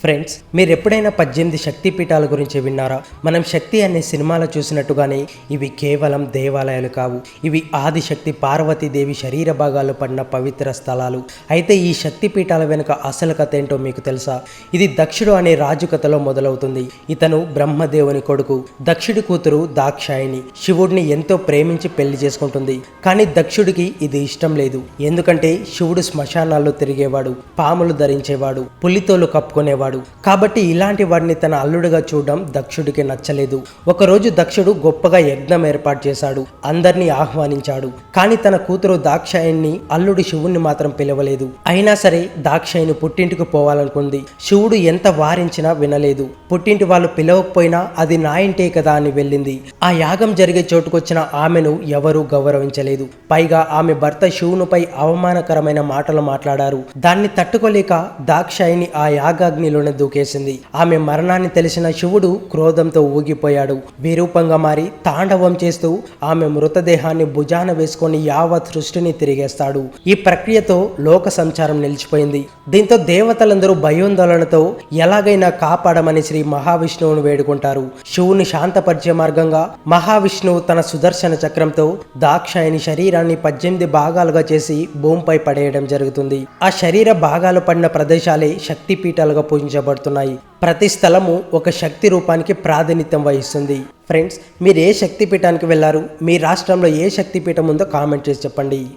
Friends మీరు ఎప్పుడైనా పద్దెనిమిది శక్తి పీఠాల గురించి విన్నారా? మనం శక్తి అనే సినిమాలో చూసినట్టుగానే ఇవి కేవలం దేవాలయాలు కావు. ఇవి ఆదిశక్తి పార్వతీదేవి శరీర భాగాలు పడిన పవిత్ర స్థలాలు. అయితే ఈ శక్తి పీఠాల వెనుక అసలు కథ ఏంటో మీకు తెలుసా? ఇది దక్షుడు అనే రాజు కథలో మొదలవుతుంది. ఇతను బ్రహ్మదేవుని కొడుకు. దక్షుడి కూతురు దాక్షాయిని శివుడిని ఎంతో ప్రేమించి పెళ్ళి చేసుకుంటుంది. కానీ దక్షుడికి ఇది ఇష్టం లేదు. ఎందుకంటే శివుడు శ్మశానాల్లో తిరిగేవాడు పాములు ధరించేవాడు పులితోలు కప్పుకునేవాడు. కాబట్టి ఇలాంటి వాడిని తన అల్లుడుగా చూడడం దక్షుడికి నచ్చలేదు. ఒకరోజు దక్షుడు గొప్పగా యజ్ఞం ఏర్పాటు చేశాడు. అందరినీ ఆహ్వానించాడు. కానీ తన కూతురు దాక్షాయణ్ణి అల్లుడు శివుణ్ణి మాత్రం పిలవలేదు. అయినా సరే దాక్షాయిని పుట్టింటికి పోవాలనుకుంది. శివుడు ఎంత వారించినా వినలేదు. పుట్టింటి వాళ్ళు పిలవకపోయినా అది నా ఇంటే కదా అని వెళ్ళింది. ఆ యాగం జరిగే చోటుకొచ్చిన ఆమెను ఎవరూ గౌరవించలేదు. పైగా ఆమె భర్త శివునిపై అవమానకరమైన మాటలు మాట్లాడారు. దాన్ని తట్టుకోలేక దాక్షాయిని ఆ యాగాగ్నిలో యాగాగ్నిలోనే దూకేసింది. ఆమె మరణాన్ని తెలిసిన శివుడు క్రోధంతో ఊగిపోయాడు. విరూపంగా మారి తాండవం చేస్తూ ఆమె మృతదేహాన్ని భుజాన వేసుకొని యావత్ సృష్టిని తిరిగేస్తాడు. ఈ ప్రక్రియతో లోక సంచారం నిలిచిపోయింది. దీంతో దేవతలందరూ భయోందోళనతో ఎలాగైనా కాపాడమని శ్రీ మహావిష్ణువును వేడుకుంటారు. శివుని శాంతపరిచే మార్గంగా మహావిష్ణువు తన సుదర్శన చక్రంతో దాక్షాయని శరీరాన్ని పద్దెనిమిది భాగాలుగా చేసి భూమిపై పడేయడం జరుగుతుంది. ఆ శరీర భాగాలు పడిన ప్రదేశాలే శక్తిపీఠాలుగా పూజించబడుతున్నాయి ప్రతి స్థలము ఒక శక్తి రూపానికి ప్రాతినిధ్యం వహిస్తుంది. ఫ్రెండ్స్ మీరు ఏ శక్తిపీఠానికి వెళ్ళారు మీ రాష్ట్రంలో ఏ శక్తిపీఠం ఉందో కామెంట్ చేసి చెప్పండి.